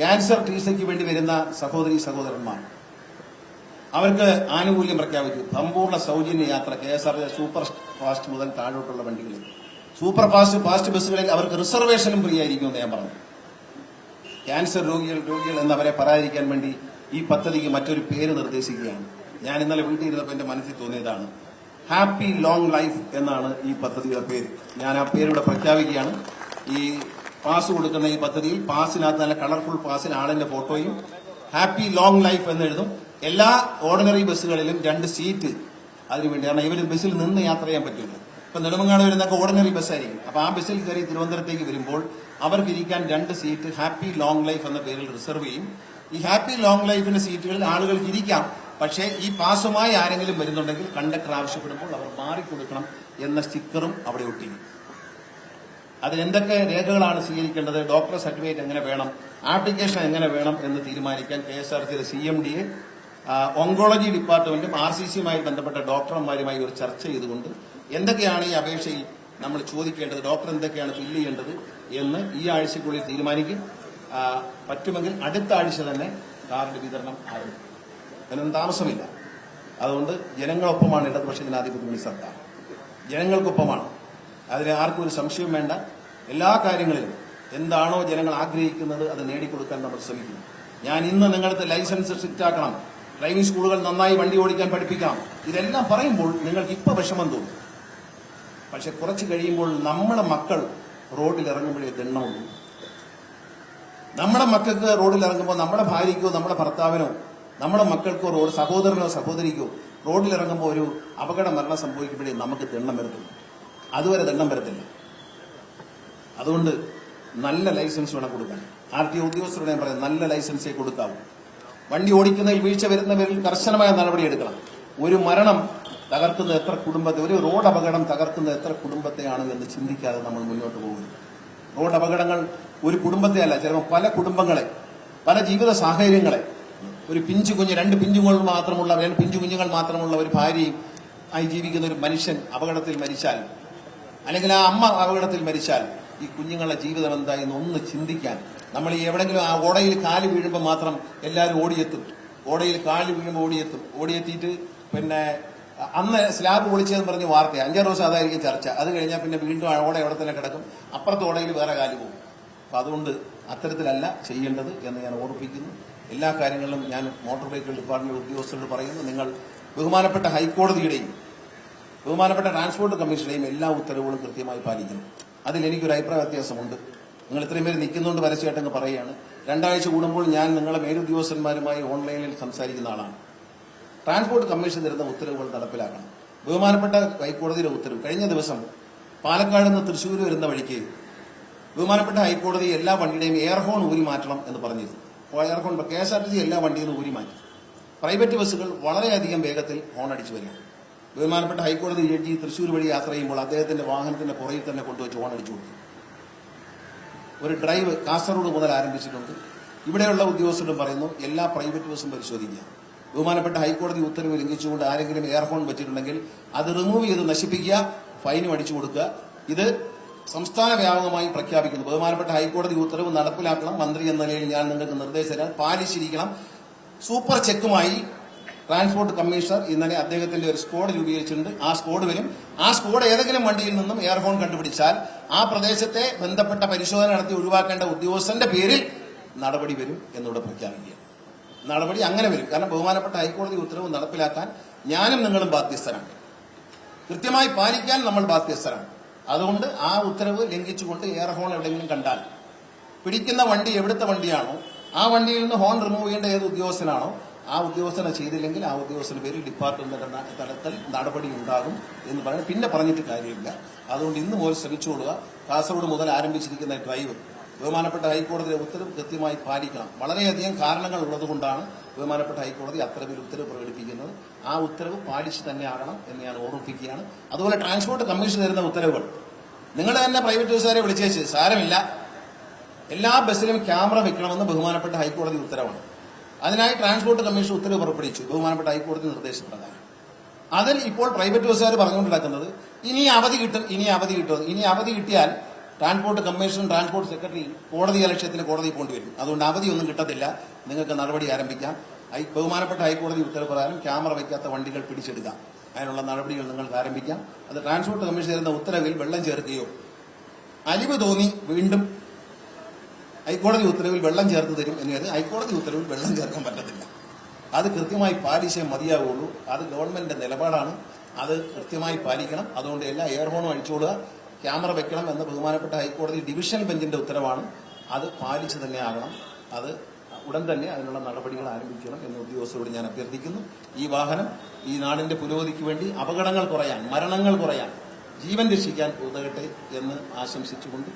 Cancer ചികിത്സയ്ക്ക് വേണ്ടി വരുന്ന സഹോദരി സഹോദരന്മാർ അവർക്ക് ആനുകൂല്യം പ്രഖ്യാപിച്ചു. സമ്പൂർണ സൗജന്യ യാത്ര K S R super fast മുതൽ താഴോട്ടുള്ള വണ്ടികളിൽ. സൂപ്പർ ഫാസ്റ്റ് ഫാസ്റ്റ് ബസ്സുകളിൽ അവർക്ക് റിസർവേഷനും ഫ്രീ ആയിരിക്കുമെന്ന് ഞാൻ പറഞ്ഞു. ക്യാൻസർ രോഗികൾ രോഗികൾ എന്നവരെ പറയാതിരിക്കാൻ വേണ്ടി ഈ പദ്ധതിക്ക് മറ്റൊരു പേര് നിർദ്ദേശിക്കുകയാണ്. ഞാൻ ഇന്നലെ വീട്ടിൽ ഇരുന്നപ്പോൾ എന്റെ മനസ്സിൽ തോന്നിയതാണ്. ഹാപ്പി ലോങ് ലൈഫ് എന്നാണ് ഈ പദ്ധതിയുടെ പേര്. ഞാൻ ആ പേരിവിടെ പ്രഖ്യാപിക്കുകയാണ്. ഈ പാസ് കൊടുക്കുന്ന ഈ പദ്ധതിയിൽ പാസിനകത്ത് നല്ല കളർഫുൾ പാസിൽ ആളിന്റെ ഫോട്ടോയും ഹാപ്പി ലോങ് ലൈഫ് എന്ന് എഴുതും. എല്ലാ ഓർഡിനറി ബസ്സുകളിലും രണ്ട് സീറ്റ് അതിനുവേണ്ടി കാരണം ഇവർ ബസ്സിൽ നിന്ന് യാത്ര ചെയ്യാൻ പറ്റില്ല. ഇപ്പൊ നെടുമങ്ങാട് വരുന്നൊക്കെ ഓർഡിനറി ബസ്സായിരിക്കും. അപ്പൊ ആ ബസ്സിൽ കയറി തിരുവനന്തപുരത്തേക്ക് വരുമ്പോൾ അവർക്ക് ഇരിക്കാൻ രണ്ട് സീറ്റ് ഹാപ്പി ലോങ് ലൈഫ് എന്ന പേരിൽ റിസർവ് ചെയ്യും. ഈ ഹാപ്പി ലോങ് ലൈഫിന്റെ സീറ്റുകളിൽ ആളുകൾക്ക് ഇരിക്കാം. പക്ഷേ ഈ പാസുമായി ആരെങ്കിലും വരുന്നുണ്ടെങ്കിൽ കണ്ടക്ടർ ആവശ്യപ്പെടുമ്പോൾ അവർ മാറിക്കൊടുക്കണം എന്ന സ്റ്റിക്കറും അവിടെ ഒട്ടിക്കും. അതിനെന്തൊക്കെ രേഖകളാണ് സ്വീകരിക്കേണ്ടത്? ഡോക്ടർ സർട്ടിഫിക്കറ്റ് എങ്ങനെ വേണം? ആപ്ലിക്കേഷൻ എങ്ങനെ വേണം എന്ന് തീരുമാനിക്കാൻ കെ എസ് ആർ സിയുടെ സി എം ഡിയെ ഓങ്കോളജി ഡിപ്പാർട്ട്മെന്റും ആർ സി സിയുമായി ബന്ധപ്പെട്ട ഡോക്ടർമാരുമായി ഒരു ചർച്ച ചെയ്തുകൊണ്ട് എന്തൊക്കെയാണ് ഈ അപേക്ഷയിൽ നമ്മൾ ചോദിക്കേണ്ടത്? ഡോക്ടർ എന്തൊക്കെയാണ് ഫില്ല് ചെയ്യേണ്ടത് എന്ന് ഈ ആഴ്ചക്കുള്ളിൽ തീരുമാനിക്കും. പറ്റുമെങ്കിൽ അടുത്ത ആഴ്ച തന്നെ കാർഡ് വിതരണം ആരംഭിക്കും. അതിനൊന്നും താമസമില്ല. അതുകൊണ്ട് ജനങ്ങളൊപ്പമാണ് ഇടതുപക്ഷ ജനാധിപത്യ സർക്കാർ. ജനങ്ങൾക്കൊപ്പമാണ്. അതിന് ആർക്കും ഒരു സംശയം വേണ്ട. എല്ലാ കാര്യങ്ങളിലും എന്താണോ ജനങ്ങൾ ആഗ്രഹിക്കുന്നത് അത് നേടിക്കൊടുക്കാൻ നമ്മൾ ശ്രമിക്കുന്നു. ഞാൻ ഇന്ന് നിങ്ങളുടെ ലൈസൻസ് സ്ട്രിക്റ്റ് ആക്കണം ഡ്രൈവിംഗ് സ്കൂളുകൾ നന്നായി വണ്ടി ഓടിക്കാൻ പഠിപ്പിക്കാം. ഇതെല്ലാം പറയുമ്പോൾ നിങ്ങൾക്ക് ഇപ്പൊ വിഷമം തോന്നും. പക്ഷെ കുറച്ച് കഴിയുമ്പോൾ നമ്മുടെ മക്കൾ റോഡിൽ ഇറങ്ങുമ്പോഴേ ദണ്ണമുള്ളൂ നമ്മുടെ മക്കൾക്ക് റോഡിൽ ഇറങ്ങുമ്പോൾ നമ്മുടെ ഭാര്യയ്ക്കോ നമ്മുടെ ഭർത്താവിനോ നമ്മുടെ മക്കൾക്കോ റോഡ് സഹോദരനോ സഹോദരിക്കോ റോഡിൽ ഇറങ്ങുമ്പോൾ ഒരു അപകട മരണം സംഭവിക്കുമ്പോഴേ നമുക്ക് ദണ്ണം വരത്തുള്ളൂ അതുവരെ ദണ്ഡം വരത്തില്ല. അതുകൊണ്ട് നല്ല ലൈസൻസ് വേണം കൊടുക്കാൻ. ആർ ടി ഉദ്യോഗസ്ഥരുടെ ഞാൻ പറയാം നല്ല ലൈസൻസേ കൊടുക്കാവൂ. വണ്ടി ഓടിക്കുന്നതിൽ വീഴ്ച വരുന്നവരിൽ കർശനമായ നടപടിയെടുക്കണം ഒരു മരണം തകർക്കുന്ന എത്ര കുടുംബത്തെ ഒരു റോഡ് അപകടം തകർക്കുന്ന എത്ര കുടുംബത്തെയാണ് എന്ന് ചിന്തിക്കാതെ നമ്മൾ മുന്നോട്ട് പോകുന്നത് റോഡ് അപകടങ്ങൾ ഒരു കുടുംബത്തെ അല്ല ചിലപ്പോൾ പല കുടുംബങ്ങളെ പല ജീവിത സാഹചര്യങ്ങളെ. ഒരു പിഞ്ചു കുഞ്ഞ് രണ്ട് പിഞ്ചുകൾ മാത്രമുള്ള രണ്ട് പിഞ്ചു കുഞ്ഞുങ്ങൾ മാത്രമുള്ള ഒരു ഭാര്യയും ആയി ജീവിക്കുന്ന ഒരു മനുഷ്യൻ അപകടത്തിൽ മരിച്ചാൽ അല്ലെങ്കിൽ ആ അമ്മ അപകടത്തിൽ മരിച്ചാൽ ഈ കുഞ്ഞുങ്ങളുടെ ജീവിതം എന്തായിന്ന് ഒന്ന് ചിന്തിക്കാൻ. നമ്മൾ ഈ എവിടെങ്കിലും ആ ഓടയിൽ കാൽ വീഴുമ്പോൾ മാത്രം എല്ലാവരും ഓടിയെത്തും. ഓടയിൽ കാൽ വീഴുമ്പോൾ ഓടിയെത്തും. ഓടിയെത്തിയിട്ട് പിന്നെ അന്ന് സ്ലാബ് പൊളിച്ചതെന്ന് പറഞ്ഞ് വാർത്ത അഞ്ചാറ് ദിവസം അതായിരിക്കും ചർച്ച. അത് കഴിഞ്ഞാൽ പിന്നെ വീണ്ടും ആ ഓട എവിടെ തന്നെ കിടക്കും. അപ്പുറത്തെ ഓടയിൽ വേറെ കാൽ പോകും. അപ്പം അതുകൊണ്ട് അത്തരത്തിലല്ല ചെയ്യേണ്ടത് എന്ന് ഞാൻ ഓർപ്പിക്കുന്നു. എല്ലാ കാര്യങ്ങളിലും ഞാൻ മോട്ടോർ വെഹിക്കിൾ ഡിപ്പാർട്ട്മെന്റ് ഉദ്യോഗസ്ഥരോട് പറയുന്നു. നിങ്ങൾ ബഹുമാനപ്പെട്ട ഹൈക്കോടതിയുടെയും ബഹുമാനപ്പെട്ട ട്രാൻസ്പോർട്ട് കമ്മീഷനെയും എല്ലാ ഉത്തരവുകളും കൃത്യമായി പാലിക്കുന്നു അതിൽ എനിക്കൊരു അഭിപ്രായ വ്യത്യാസമുണ്ട്. നിങ്ങൾ ഇത്രയും പേര് നിൽക്കുന്നുണ്ട് പരസ്യമായിട്ടങ്ങ് പറയുകയാണ്. രണ്ടാഴ്ച കൂടുമ്പോൾ ഞാൻ നിങ്ങളെ മേലുദ്യോഗസ്ഥന്മാരുമായി ഓൺലൈനിൽ സംസാരിക്കുന്ന ആളാണ്. ട്രാൻസ്പോർട്ട് കമ്മീഷൻ തരുന്ന ഉത്തരവുകൾ നടപ്പിലാക്കണം. ബഹുമാനപ്പെട്ട ഹൈക്കോടതിയുടെ ഉത്തരവ് കഴിഞ്ഞ ദിവസം പാലക്കാട് നിന്ന് തൃശ്ശൂർ വരുന്ന വഴിക്ക് ബഹുമാനപ്പെട്ട ഹൈക്കോടതി എല്ലാ വണ്ടിയുടെയും എയർ ഹോൺ ഊരി മാറ്റണം എന്ന് പറഞ്ഞിരുന്നു. Air horn K S R T C എല്ലാ വണ്ടിയിൽ നിന്ന് ഊരി മാറ്റി. പ്രൈവറ്റ് ബസ്സുകൾ വളരെയധികം വേഗത്തിൽ ഹോൺ അടിച്ചു വരിക ബഹുമാനപ്പെട്ട ഹൈക്കോടതി ജഡ്ജി തൃശ്ശൂർ വഴി യാത്ര ചെയ്യുമ്പോൾ അദ്ദേഹത്തിന്റെ വാഹനത്തിന്റെ പുറകിൽ തന്നെ കൊണ്ടുവച്ച് ഓൺ അടിച്ചു കൊടുത്തു. ഒരു ഡ്രൈവ് കാസർഗോഡ് മുതൽ ആരംഭിച്ചിട്ടുണ്ട്. ഇവിടെയുള്ള ഉദ്യോഗസ്ഥരും പറയുന്നു എല്ലാ പ്രൈവറ്റ് ബസ്സും പരിശോധിക്കുക. ബഹുമാനപ്പെട്ട ഹൈക്കോടതി ഉത്തരവ് ലംഘിച്ചുകൊണ്ട് ആരെങ്കിലും എയർഫോൺ വെച്ചിട്ടുണ്ടെങ്കിൽ അത് റിമൂവ് ചെയ്ത് നശിപ്പിക്കുക ഫൈനും അടിച്ചു കൊടുക്കുക. ഇത് സംസ്ഥാന വ്യാപകമായി പ്രഖ്യാപിക്കുന്നു. ബഹുമാനപ്പെട്ട ഹൈക്കോടതി ഉത്തരവ് നടപ്പിലാക്കണം. മന്ത്രി എന്ന നിലയിൽ ഞാൻ നിങ്ങൾക്ക് നിർദ്ദേശം പാലിച്ചിരിക്കണം. സൂപ്പർ ചെക്കുമായി ട്രാൻസ്പോർട്ട് കമ്മീഷണർ ഇന്നലെ അദ്ദേഹത്തിന്റെ ഒരു സ്ക്വാഡ് രൂപീകരിച്ചിട്ടുണ്ട്. ആ സ്ക്വാഡ് വരും. ആ സ്ക്വാഡ് ഏതെങ്കിലും വണ്ടിയിൽ നിന്നും എയർഫോൺ കണ്ടുപിടിച്ചാൽ ആ പ്രദേശത്തെ ബന്ധപ്പെട്ട പരിശോധന നടത്തി ഒഴിവാക്കേണ്ട ഉദ്യോഗസ്ഥന്റെ പേരിൽ നടപടി വരും എന്നിവിടെ പ്രഖ്യാപിക്കുക. നടപടി അങ്ങനെ വരും. കാരണം ബഹുമാനപ്പെട്ട ഹൈക്കോടതി ഉത്തരവ് നടപ്പിലാക്കാൻ ഞാനും നിങ്ങളും ബാധ്യസ്ഥരാണ്. കൃത്യമായി പാലിക്കാൻ നമ്മൾ ബാധ്യസ്ഥരാണ്. അതുകൊണ്ട് ആ ഉത്തരവ് ലംഘിച്ചുകൊണ്ട് എയർ ഹോൺ എവിടെയെങ്കിലും കണ്ടാൽ പിടിക്കുന്ന വണ്ടി എവിടുത്തെ വണ്ടിയാണോ ആ വണ്ടിയിൽ നിന്ന് ഹോൺ റിമൂവ് ചെയ്യേണ്ട ഏത് ഉദ്യോഗസ്ഥനാണോ ആ ഉദ്യോഗസ്ഥനെ ചെയ്തില്ലെങ്കിൽ ആ ഉദ്യോഗസ്ഥന്റെ പേരിൽ ഡിപ്പാർട്ട്മെന്റ് തലത്തിൽ നടപടി ഉണ്ടാകും എന്ന് പറഞ്ഞ് പിന്നെ പറഞ്ഞിട്ട് കാര്യമില്ല. അതുകൊണ്ട് ഇന്ന് മുതൽ ശ്രമിച്ചുകൊള്ളുക. കാസർഗോഡ് മുതൽ ആരംഭിച്ചിരിക്കുന്ന ഡ്രൈവ് ബഹുമാനപ്പെട്ട ഹൈക്കോടതിയുടെ ഉത്തരവ് കൃത്യമായി പാലിക്കണം. വളരെയധികം കാരണങ്ങൾ ഉള്ളതുകൊണ്ടാണ് ബഹുമാനപ്പെട്ട ഹൈക്കോടതി അത്തരമൊരു ഉത്തരവ് പ്രകടിപ്പിക്കുന്നത്. ആ ഉത്തരവ് പാലിച്ച് തന്നെ ആകണം എന്ന് ഞാൻ ഓർമ്മിപ്പിക്കുകയാണ്. അതുപോലെ ട്രാൻസ്പോർട്ട് കമ്മീഷൻ തരുന്ന ഉത്തരവുകൾ. നിങ്ങൾ തന്നെ പ്രൈവറ്റ് ബസ്സുകാരെ വിളിച്ചേച്ച് സാരമില്ല. എല്ലാ ബസ്സിലും ക്യാമറ വെക്കണമെന്ന് ബഹുമാനപ്പെട്ട ഹൈക്കോടതി ഉത്തരവാണ്. അതിനായി ട്രാൻസ്പോർട്ട് കമ്മീഷൻ ഉത്തരവ് പുറപ്പെടുവിച്ചു. ബഹുമാനപ്പെട്ട ഹൈക്കോടതി നിർദ്ദേശപ്രകാരം. അതിൽ ഇപ്പോൾ പ്രൈവറ്റ് ബസ്സുകാർ പറഞ്ഞുകൊണ്ട് നടക്കുന്നത് ഇനി അവധി കിട്ടും ഇനി അവധി കിട്ടും. ഇനി അവധി കിട്ടിയാൽ ട്രാൻസ്പോർട്ട് കമ്മീഷൻ ട്രാൻസ്പോർട്ട് സെക്രട്ടറി കോടതി അലക്ഷ്യത്തിന് കോടതി പോകേണ്ടി വരും അതുകൊണ്ട് അവധിയൊന്നും കിട്ടത്തില്ല. നിങ്ങൾക്ക് നടപടി ആരംഭിക്കാം. ബഹുമാനപ്പെട്ട ഹൈക്കോടതി ഉത്തരവ് പ്രകാരം ക്യാമറ വയ്ക്കാത്ത വണ്ടികൾ പിടിച്ചെടുക്കാം. അതിനുള്ള നടപടികൾ നിങ്ങൾക്ക് ആരംഭിക്കാം. അത് ട്രാൻസ്പോർട്ട് കമ്മീഷൻ തരുന്ന ഉത്തരവിൽ വെള്ളം ചേർക്കുകയോ അലിവ് തോന്നി വീണ്ടും ഹൈക്കോടതി ഉത്തരവിൽ വെള്ളം ചേർത്ത് തരും എന്ന് കരുതി ഹൈക്കോടതി ഉത്തരവിൽ വെള്ളം ചേർക്കാൻ പറ്റത്തില്ല. അത് കൃത്യമായി പാലിച്ചേ മതിയാവുള്ളൂ. അത് ഗവൺമെന്റിന്റെ നിലപാടാണ്. അത് കൃത്യമായി പാലിക്കണം. അതുകൊണ്ട് എല്ലാ എയർഹോണും അഴിച്ചുകൊടുക ക്യാമറ വെക്കണം എന്ന ബഹുമാനപ്പെട്ട ഹൈക്കോടതി ഡിവിഷൻ ബെഞ്ചിന്റെ ഉത്തരവാണ്. അത് പാലിച്ചു തന്നെ ആകണം. അത് ഉടൻ തന്നെ അതിനുള്ള നടപടികൾ ആരംഭിക്കണം എന്ന് ഉദ്യോഗസ്ഥരോട് ഞാൻ അഭ്യർത്ഥിക്കുന്നു. ഈ വാഹനം ഈ നാടിന്റെ പുരോഗതിക്ക് വേണ്ടി അപകടങ്ങൾ കുറയാൻ മരണങ്ങൾ കുറയാൻ ജീവൻ രക്ഷിക്കാൻ ഉതകട്ടെ എന്ന് ആശംസിച്ചുകൊണ്ട്